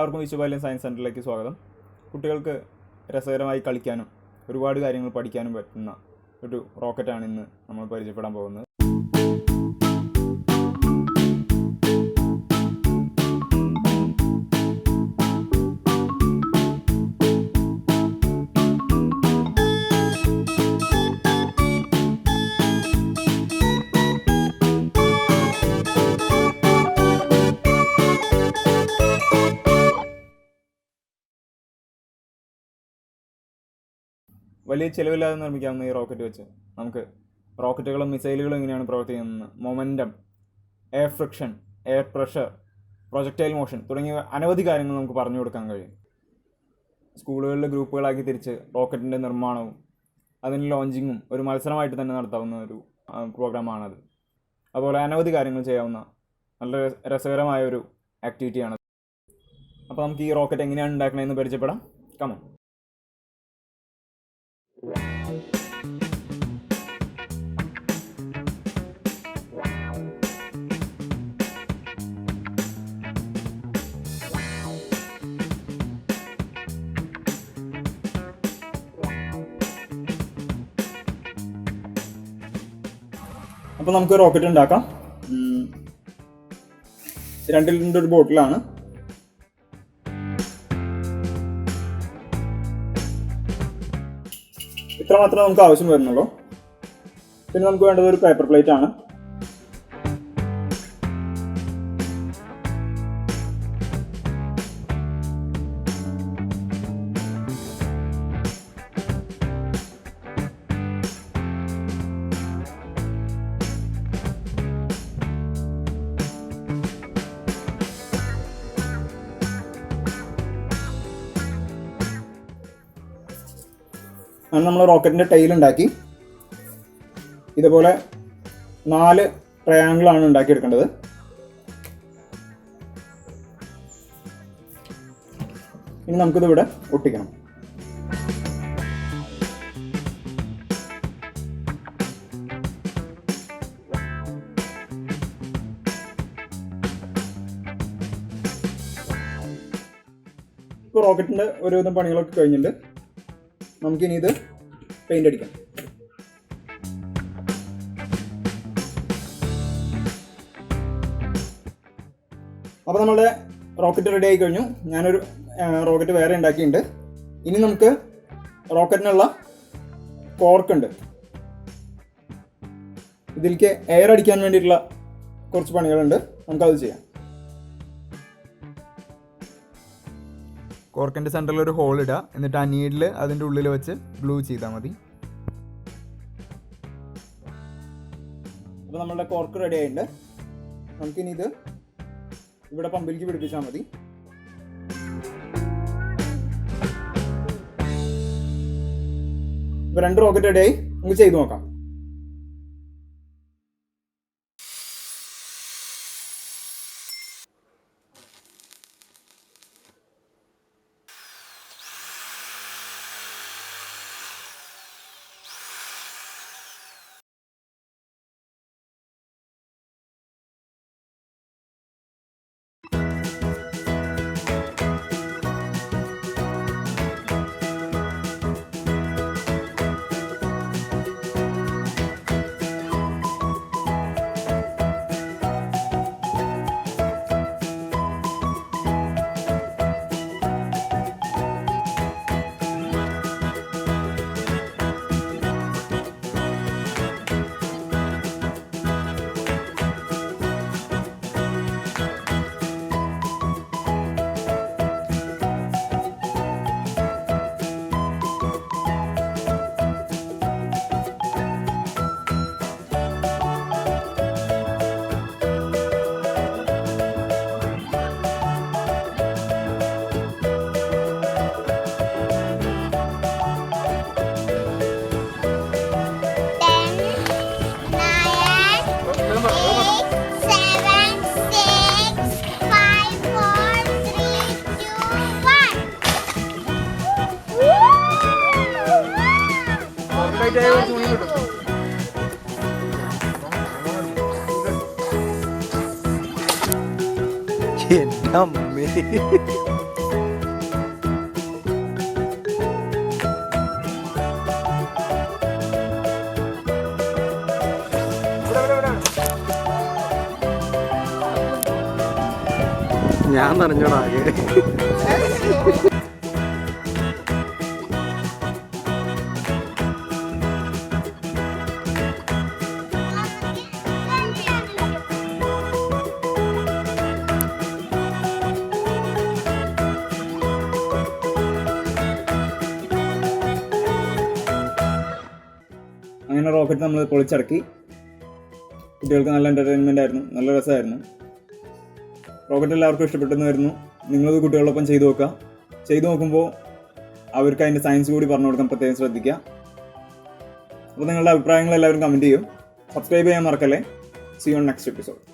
എല്ലാവർക്കും വിശ്വബാല്യം സയൻസ് സെന്ററിലേക്ക് സ്വാഗതം. കുട്ടികൾക്ക് രസകരമായി കളിക്കാനും ഒരുപാട് കാര്യങ്ങൾ പഠിക്കാനും പറ്റുന്ന ഒരു റോക്കറ്റാണ് ഇന്ന് നമ്മൾ പരിചയപ്പെടാൻ പോകുന്നത്. വലിയ ചിലവില്ലാതെ നിർമ്മിക്കാവുന്ന ഈ റോക്കറ്റ് വെച്ച് നമുക്ക് റോക്കറ്റുകളും മിസൈലുകളും എങ്ങനെയാണ് പ്രവർത്തിക്കുന്നത്. Momentum air friction air pressure projectile motion തുടങ്ങിയ അനവധി കാര്യങ്ങൾ നമുക്ക് പറഞ്ഞു കൊടുക്കാൻ കഴിയും. സ്കൂളുകളിലെ ഗ്രൂപ്പുകളാക്കി തിരിച്ച് റോക്കറ്റിന്റെ നിർമ്മാണവും അതിന് ലോഞ്ചിങ്ങും ഒരു മത്സരമായിട്ട് തന്നെ നടത്താവുന്ന ഒരു പ്രോഗ്രാമാണത് അതുപോലെ അനവധി കാര്യങ്ങൾ ചെയ്യാവുന്ന നല്ല രസകരമായ ഒരു ആക്ടിവിറ്റിയാണ് അപ്പോൾ നമുക്ക് ഈ റോക്കറ്റ് എങ്ങനെയാണ് ഉണ്ടാക്കണമെന്ന് പരിചയപ്പെടാം. കമോ അപ്പോൾ നമുക്ക് റോക്കറ്റ് ഉണ്ടാക്കാം. രണ്ടിൽ രണ്ട് ലിറ്ററിന്റെ ഒരു ബോട്ടിലാണ് മാത്രമേ നമുക്ക് ആവശ്യം വരുന്നുള്ളൂ. പിന്നെ നമുക്ക് വേണ്ടത് ഒരു പേപ്പർ പ്ലേറ്റ് ആണ്. അങ്ങനെ നമ്മൾ റോക്കറ്റിന്റെ ടൈൽ ഉണ്ടാക്കി. ഇതുപോലെ നാല് ട്രയാങ്കിളാണ് ഉണ്ടാക്കിയെടുക്കേണ്ടത്. ഇനി നമുക്കിത് ഇവിടെ ഒട്ടിക്കണം. ഇപ്പോൾ റോക്കറ്റിന്റെ ഒരുവിധം പണികളൊക്കെ കഴിഞ്ഞിട്ടുണ്ട്. നമുക്കിനി ഇത് പെയിന്റ് അടിക്കാം. അപ്പോൾ നമ്മുടെ റോക്കറ്റ് റെഡി ആയി കഴിഞ്ഞു. ഞാനൊരു റോക്കറ്റ് വേറെ ഉണ്ടാക്കിയിട്ടുണ്ട്. ഇനി നമുക്ക് റോക്കറ്റിനുള്ള കോർക്ക് ഉണ്ട്. ഇതിലേക്ക് എയർ അടിക്കാൻ വേണ്ടിയിട്ടുള്ള കുറച്ച് പണികളുണ്ട്. നമുക്കത് ചെയ്യാം. കോർക്കിന്റെ സെന്ററിൽ ഒരു ഹോൾ ഇടുക എന്നിട്ട് ആ നീഡിൽ അതിന്റെ ഉള്ളിൽ വെച്ച് ഗ്ലൂ ചെയ്താൽ മതി. അപ്പോൾ നമ്മളുടെ കോർക്ക് റെഡി ആയിട്ടുണ്ട്. നമുക്കിനി ഇത് ഇവിടെ പമ്പിലേക്ക് പിടിപ്പിച്ചാൽ മതി. ഇപ്പോൾ രണ്ട് റോക്കറ്റ് റെഡിയായി നമുക്ക് ചെയ്തു നോക്കാം. ടൈറ്റ് ആയ തുണി കിട്ടും ഞാൻ നിറഞ്ഞോടാകെ അങ്ങനെ റോക്കറ്റ് നമ്മൾ പൊളിച്ചടക്കി. കുട്ടികൾക്ക് നല്ല എന്റർടൈൻമെന്റ് ആയിരുന്നു. നല്ല രസമായിരുന്നു. റോക്കറ്റ് എല്ലാവർക്കും ഇഷ്ടപ്പെട്ടെന്ന് വരുന്നു. നിങ്ങളത് കുട്ടികളോടൊപ്പം ചെയ്തു നോക്കുക. ചെയ്തു നോക്കുമ്പോൾ അവർക്ക് അതിന്റെ സയൻസ് കൂടി പറഞ്ഞു കൊടുക്കാൻ പ്രത്യേകം ശ്രദ്ധിക്കുക. അപ്പോൾ നിങ്ങളുടെ അഭിപ്രായങ്ങൾ എല്ലാവരും കമന്റ് ചെയ്യും. സബ്സ്ക്രൈബ് ചെയ്യാൻ മറക്കല്ലേ. C on next episode